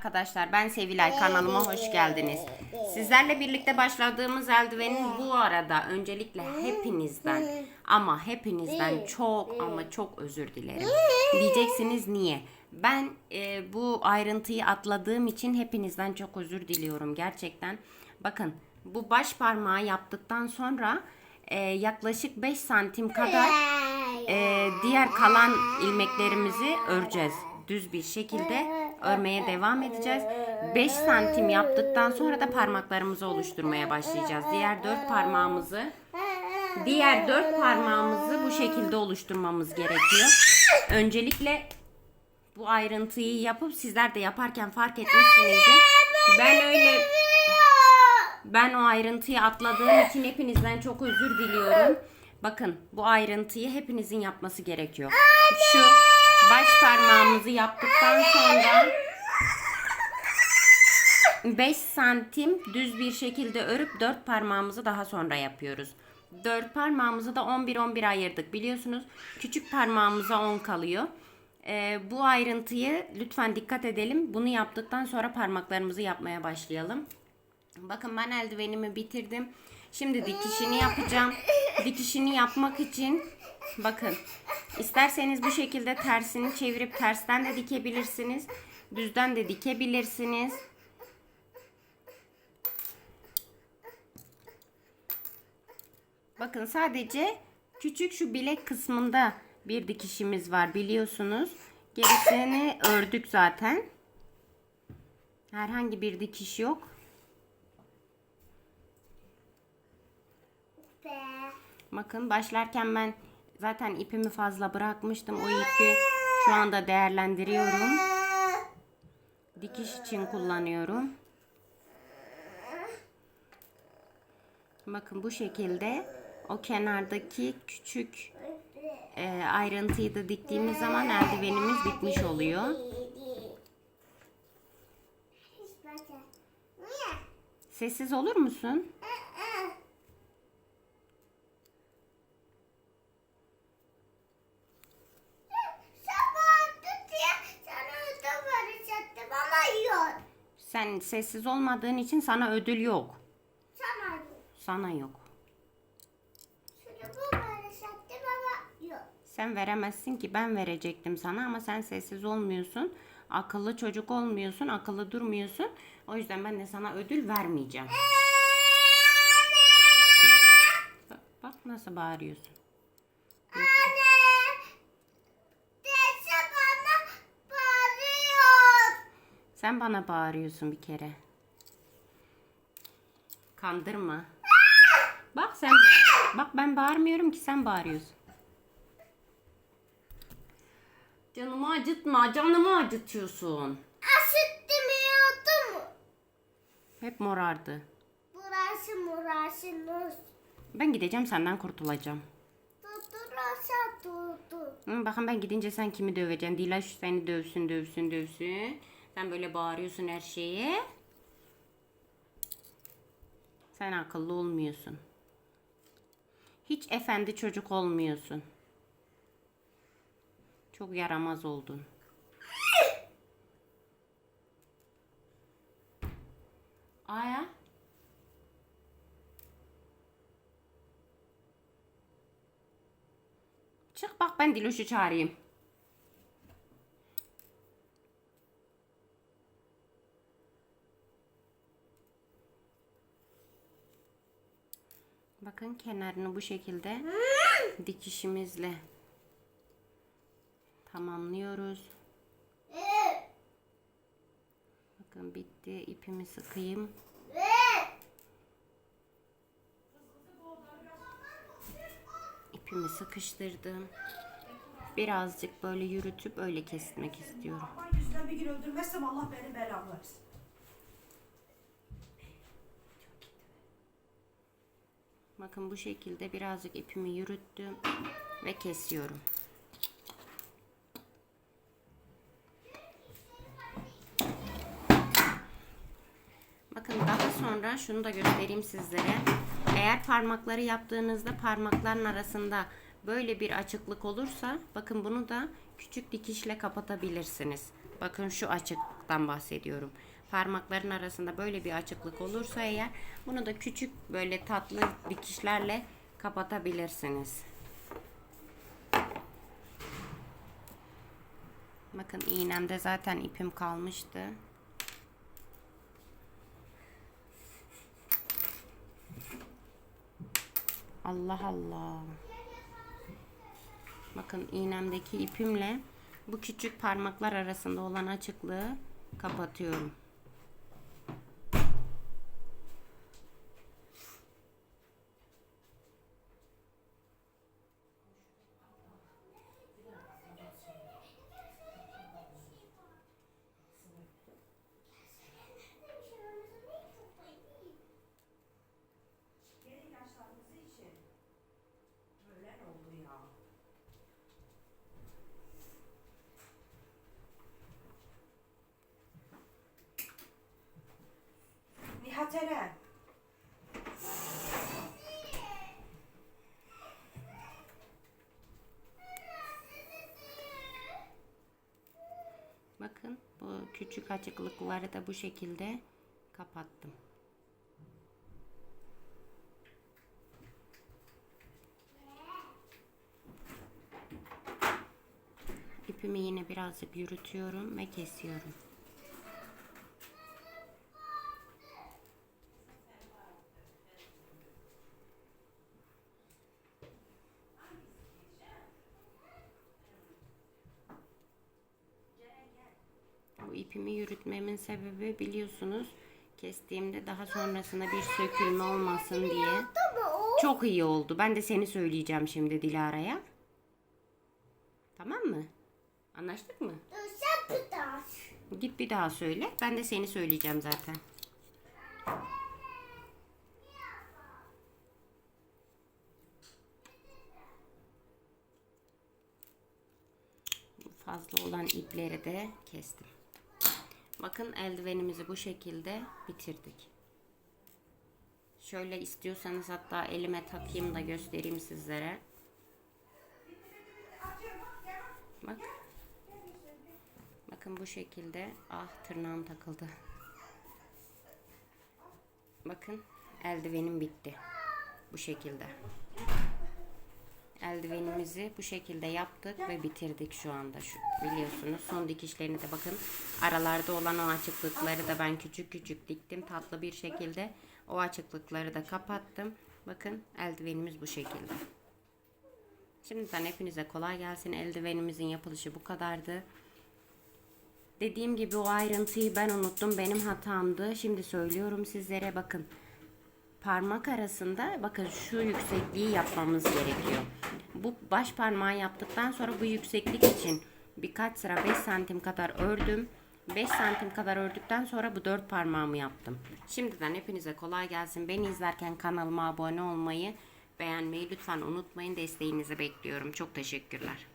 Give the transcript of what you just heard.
Arkadaşlar ben Sevilay kanalıma hoş geldiniz. Sizlerle birlikte başladığımız eldivenin bu arada öncelikle hepinizden ama hepinizden çok ama çok özür dilerim. Diyeceksiniz niye? Ben e, bu ayrıntıyı atladığım için hepinizden çok özür diliyorum gerçekten. Bakın bu baş parmağı yaptıktan sonra e, yaklaşık 5 santim kadar e, diğer kalan ilmeklerimizi öreceğiz. Düz bir şekilde örmeye devam edeceğiz. 5 santim yaptıktan sonra da parmaklarımızı oluşturmaya başlayacağız. Diğer 4 parmağımızı diğer 4 parmağımızı bu şekilde oluşturmamız gerekiyor. Öncelikle bu ayrıntıyı yapıp sizler de yaparken fark etmişsinizdir. Ben öyle ben o ayrıntıyı atladığım için hepinizden çok özür diliyorum. Bakın bu ayrıntıyı hepinizin yapması gerekiyor. Şu baş parmağımızı yaptıktan sonra 5 santim düz bir şekilde örüp 4 parmağımızı daha sonra yapıyoruz. 4 parmağımızı da 11-11 ayırdık. Biliyorsunuz küçük parmağımıza 10 kalıyor. Ee, bu ayrıntıyı lütfen dikkat edelim. Bunu yaptıktan sonra parmaklarımızı yapmaya başlayalım. Bakın ben eldivenimi bitirdim. Şimdi dikişini yapacağım. Dikişini yapmak için bakın isterseniz bu şekilde tersini çevirip tersten de dikebilirsiniz. Düzden de dikebilirsiniz. Bakın sadece küçük şu bilek kısmında bir dikişimiz var biliyorsunuz. Gerisini ördük zaten. Herhangi bir dikiş yok. Bakın başlarken ben zaten ipimi fazla bırakmıştım. O ipi şu anda değerlendiriyorum. Dikiş için kullanıyorum. Bakın bu şekilde o kenardaki küçük e, ayrıntıyı da diktiğimiz zaman eldivenimiz bitmiş oluyor. Sessiz olur musun? Sen sessiz olmadığın için sana ödül yok. Sana yok. Sen veremezsin ki ben verecektim sana ama sen sessiz olmuyorsun. Akıllı çocuk olmuyorsun, akıllı durmuyorsun. O yüzden ben de sana ödül vermeyeceğim. Bak, bak nasıl bağırıyorsun. Sen bana bağırıyorsun bir kere. Kandırma. Bak sen bağır. Bak ben bağırmıyorum ki sen bağırıyorsun. Canımı acıtma. Canımı acıtıyorsun. Hep morardı. Burası murası nus. Ben gideceğim senden kurtulacağım. Tuturasa tutu. Hı, bakın ben gidince sen kimi döveceksin? Dilaş seni dövsün dövsün dövsün. Sen böyle bağırıyorsun her şeye. Sen akıllı olmuyorsun. Hiç efendi çocuk olmuyorsun. Çok yaramaz oldun. Aya. Çık bak ben Diloş'u çağırayım. Bakın kenarını bu şekilde dikişimizle tamamlıyoruz. Bakın bitti. İpimi sıkayım. İpimi sıkıştırdım. Birazcık böyle yürütüp öyle kesmek istiyorum. Ben yüzünden bir gün öldürmezsem Allah beni belamı versin. Bakın bu şekilde birazcık ipimi yürüttüm ve kesiyorum. Bakın daha sonra şunu da göstereyim sizlere. Eğer parmakları yaptığınızda parmakların arasında böyle bir açıklık olursa bakın bunu da küçük dikişle kapatabilirsiniz. Bakın şu açıklıkta. Parmaktan bahsediyorum. Parmakların arasında böyle bir açıklık olursa eğer bunu da küçük böyle tatlı dikişlerle kapatabilirsiniz. Bakın iğnemde zaten ipim kalmıştı. Allah Allah. Bakın iğnemdeki ipimle bu küçük parmaklar arasında olan açıklığı kapatıyorum. Gelin yaşlarınızı için. Böyle oldu ya. Nihat Eren. Bakın bu küçük açıklıkları da bu şekilde kapattım. İpimi yine birazcık yürütüyorum ve kesiyorum. Bu ipimi yürütmemin sebebi biliyorsunuz kestiğimde daha sonrasında bir sökülme olmasın diye. Çok iyi oldu. Ben de seni söyleyeceğim şimdi Dilara'ya. Tamam mı? Anlaştık mı? Git bir daha söyle. Ben de seni söyleyeceğim zaten. Fazla olan ipleri de kestim. Bakın eldivenimizi bu şekilde bitirdik. Şöyle istiyorsanız hatta elime takayım da göstereyim sizlere. Bak. Bakın bu şekilde. Ah tırnağım takıldı. Bakın eldivenim bitti. Bu şekilde. Eldivenimizi bu şekilde yaptık ve bitirdik şu anda. Şu, biliyorsunuz son dikişlerini de bakın. Aralarda olan o açıklıkları da ben küçük küçük diktim. Tatlı bir şekilde o açıklıkları da kapattım. Bakın eldivenimiz bu şekilde. Şimdiden hepinize kolay gelsin. Eldivenimizin yapılışı bu kadardı. Dediğim gibi o ayrıntıyı ben unuttum. Benim hatamdı. Şimdi söylüyorum sizlere bakın. Parmak arasında bakın şu yüksekliği yapmamız gerekiyor. Bu baş parmağı yaptıktan sonra bu yükseklik için birkaç sıra 5 santim kadar ördüm. 5 santim kadar ördükten sonra bu 4 parmağımı yaptım. Şimdiden hepinize kolay gelsin. Beni izlerken kanalıma abone olmayı, beğenmeyi lütfen unutmayın. Desteğinizi bekliyorum. Çok teşekkürler.